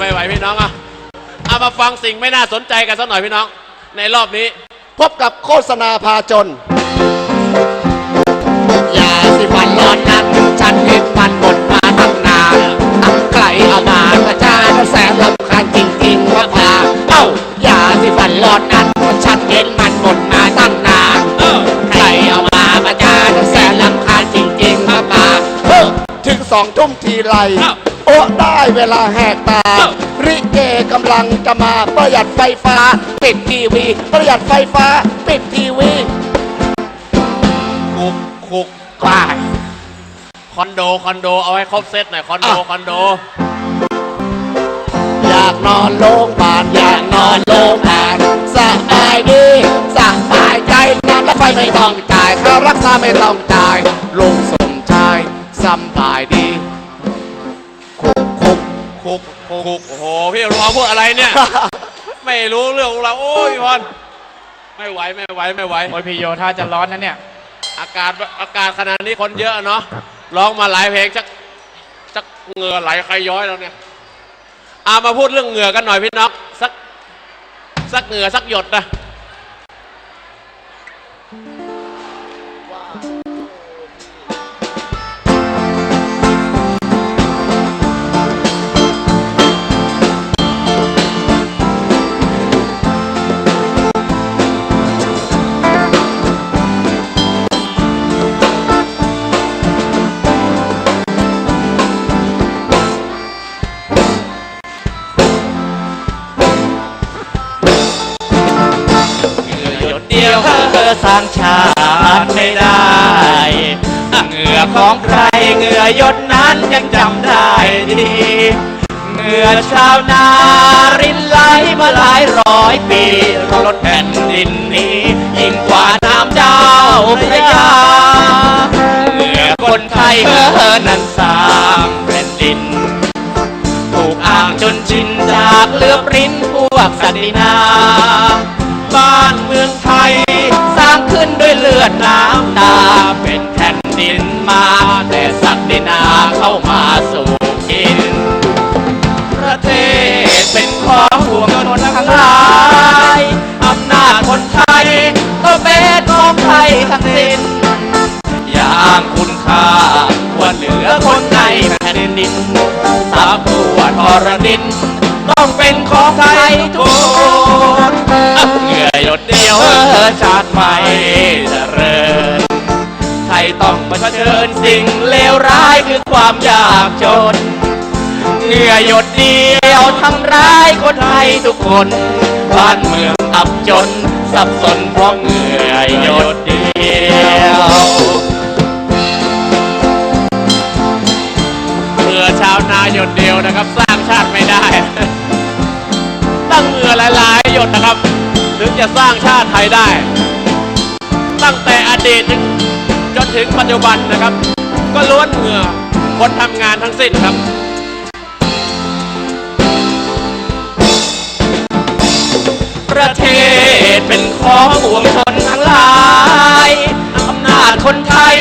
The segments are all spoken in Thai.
ไม่ไหวพี่น้องอะเอามาฟังสิ่งไม่น่าสนใจกันสักหน่อยพี่น้อง ในรอบนี้ พบกับโฆษณาพาจนยาสิฟันร้อนนั้นฉันเห็นมันหมดมาตั้งนานตั้งไกลเอามากระจายแสนลำคาญจริงๆว่าพาเอ้ายาสิฟันร้อนนั้นฉันเห็นมันหมดมาตั้งนานเออใครเอามากระจายแสนลำคาญจริงๆว่าพาเฮ้อถึงสองทุ่มทีไรเอ้า โอ้ได้เวลาแหกตาเอ้าริเกกำลังจะมาประหยัดไฟฟ้า ปิดทีวี ประหยัดไฟฟ้า ปิดทีวีคุกคุกกลายคอนโดคอนโดเอาให้ครบเซตหน่อยคอนโดอะคอนโด อยากนอนโรงพยาบาลอยากนอนโรงพยาบาลสบายดีสบายใจนอนรถไฟไม่ต้องจ่ายค่ารักษาไม่ต้องจ่ายลุงสมชายสบายดีคุกคุก คุกคุกโอ้โหพี่รอพูดอะไรเนี่ย ไม่รู้เรื่องของเราโอ้ยพี่พรไม่ไหวไม่ไหวไม่ไหว โอ้ยพี่โยถ้าจะร้อนนะเนี่ย อากาศอากาศขนาดนี้คนเยอะเนาะร้องมาหลายเพลงชักชักเหงื่อไหลใครย้อยแล้วเนี่ยเอามาพูดเรื่องเหงื่อกันหน่อยพี่น้องสักสักเหงื่อสักหยดนะ อสร้างชาติไม่ได้ เหงื่อของใครเหงื่อยดนั้นยังจำได้ดีเหงื่อชาวนารินไหลมาหลายร้อยปีรถแผ่นดินนี้ ยิ่งกว่าน้ำเจ้าพระยาเหงื่อคนไทยเออนั้นสร้างแผ่นดินถูกอ้างจนชินจากเลือบริ้นพวกสัตดินา ด้วยเลือดน้ำตาเป็นแผ่นดินมา แต่สัตดินาเข้ามาสู่กิน ประเทศเป็นของห่วงชนทั้งหลายอำนาจคนไทยก็เป็นของไทยทั้งสิ้นอย่างคุณค่าคว่าเหลือคนในแผ่นดินสาตัวทรดิน ต้องเป็นของไทยทุก เหงื่อหยดเดียวชาติใหม่เจริญไทยต้องเผชิญสิ่งเลวร้ายคือความยากจนเหงื่อหยดเดียวทำร้ายคนไทยทุกคน บ้านเมืองอับจน สับสนเพราะเหงื่อหยดเดียวเหงื่อชาวนาหยดเดียวนะครับ สร้างชาติไม่ได้ ตั้งเหงื่อหลายๆหยดนะครับ ถึงจะสร้างชาติไทยได้ ตั้งแต่อดีตจนถึงปัจจุบันนะครับ ก็ล้วนเหงื่อคนทำงานทั้งสิ้นครับประเทศเป็นของห่วงชนทั้งหลายอำนาจคนไทย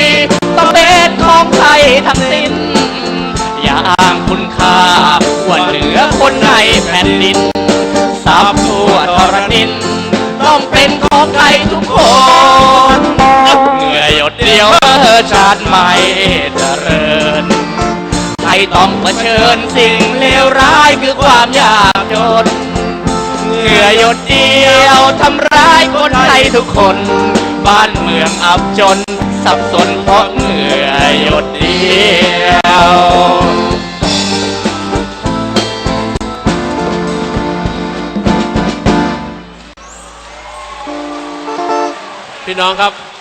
ต้องเป็นของไทยทั้งสิ้น อย่างคุณค่าว่าเหลือคนในแผ่นดินทรัพย์ ของไทยทุกคนเหงื่อหยดเดียวชาติใหม่เจริญไทยต้องเผชิญสิ่งเลวร้ายคือความยากจนเหงื่อหยดเดียวทำร้ายคนไทยทุกคน บ้านเมืองอับจนสับสนเพราะเหงื่อหยดเดียว พี่น้องครับ